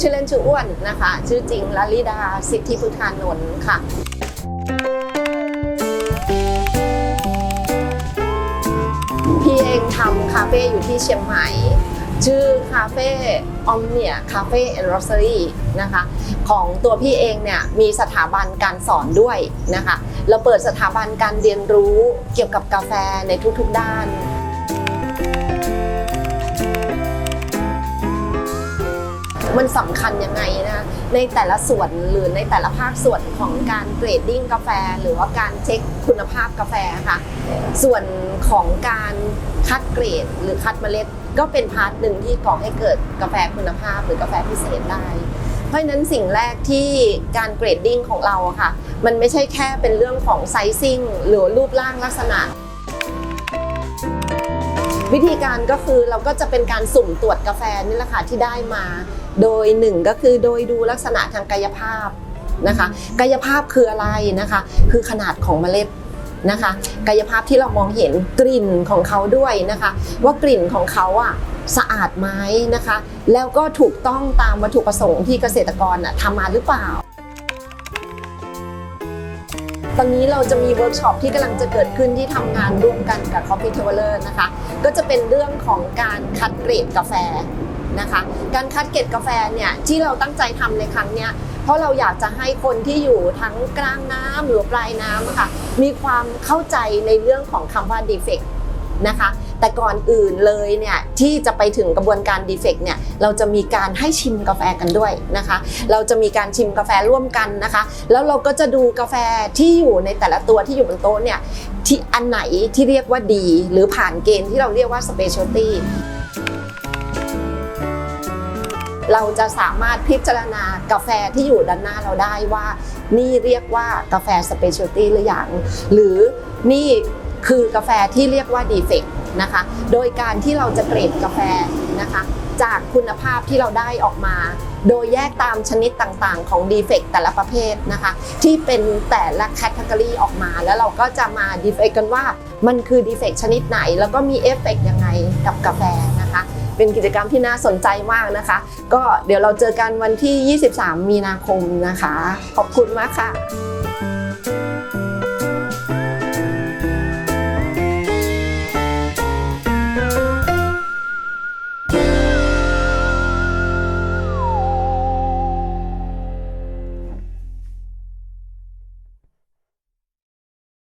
ชื่อเล่นชื่ออ้วนนะคะ ชื่อจริงลลิดาสิทธิพุทธานนท์ค่ะพี่เองทำคาเฟ่อยู่ที่เชียงใหม่ ชื่อคาเฟ่ออมเนียคาเฟ่แอนด์โรสเซอรี่นะคะของตัวพี่เองเนี่ยมีสถาบันการสอนด้วยนะคะ เราเปิดสถาบันการเรียนรู้เกี่ยวกับกาแฟในทุกๆด้าน มันสำคัญยังไงนะในแต่ละส่วนหรือในแต่ละภาคส่วนของการเกรดดิ้งกาแฟ หรือว่าการเช็คคุณภาพกาแฟค่ะ ส่วนของการคัดเกรดหรือคัดเมล็ด ก็เป็นพาร์ทหนึ่งที่ก่อให้เกิดกาแฟคุณภาพหรือกาแฟพิเศษได้ เพราะฉะนั้นสิ่งแรกที่การเกรดดิ้งของเราค่ะ มันไม่ใช่แค่เป็นเรื่องของไซซิ่งหรือรูปร่างลักษณะ วิธีการก็คือเราก็จะเป็นการสุ่มตรวจกาแฟนี่แหละค่ะที่ได้มา โดยหนึ่งก็คือโดยดูลักษณะทางกายภาพนะคะกายภาพคืออะไรนะคะ คือขนาดของเมล็ดนะคะกายภาพที่เรามองเห็นกลิ่นของเขาด้วยนะคะ ว่ากลิ่นของเขาอะสะอาดไหมนะคะ แล้วก็ถูกต้องตามวัตถุประสงค์ที่เกษตรกรน่ะทำมาหรือเปล่า ตอนนี้เราจะมีเวิร์กช็อปที่กำลังจะเกิดขึ้นที่ทำงานร่วมกันกับ Coffee Traveler นะคะ ก็จะเป็นเรื่องของการคัดเกรดกาแฟนะคะ การคัดเกรดกาแฟเนี่ยที่เราตั้งใจทำในครั้งเนี้ยเพราะเราอยากจะให้คนที่อยู่ทั้งกลางน้ำหรือปลายน้ำค่ะมีความเข้าใจในเรื่องของคำว่า defect นะคะ แต่ก่อนอื่นเลยเนี่ยที่จะไปถึงกระบวนการ defect เนี่ยเราจะมีการให้ชิมกาแฟกันด้วยนะคะ เราจะมีการชิมกาแฟร่วมกันนะคะ แล้วเราก็จะดูกาแฟที่อยู่ในแต่ละตัวที่อยู่บนโต๊ะเนี่ยที่อันไหนที่เรียกว่าดี หรือผ่านเกณฑ์ที่เราเรียกว่า specialty เราจะสามารถพิจารณากาแฟที่อยู่ด้านหน้าเราได้ว่า นี่เรียกว่ากาแฟ specialty หรือยังหรือนี่ คือกาแฟที่เรียกว่า defect นะคะ โดยการที่เราจะเกรดกาแฟนะคะ จากคุณภาพที่เราได้ออกมา โดยแยกตามชนิดต่างๆ ของ defect แต่ละประเภทนะคะ ที่เป็นแต่ละ category ออกมา แล้วเราก็จะมา defect กันว่ามันคือ defect ชนิดไหน แล้วก็มีเอฟเฟกยังไงกับกาแฟนะคะ เป็นกิจกรรมที่น่าสนใจมากนะคะ ก็เดี๋ยวเราเจอกันวันที่ 23 มีนาคมนะคะ ขอบคุณมากค่ะ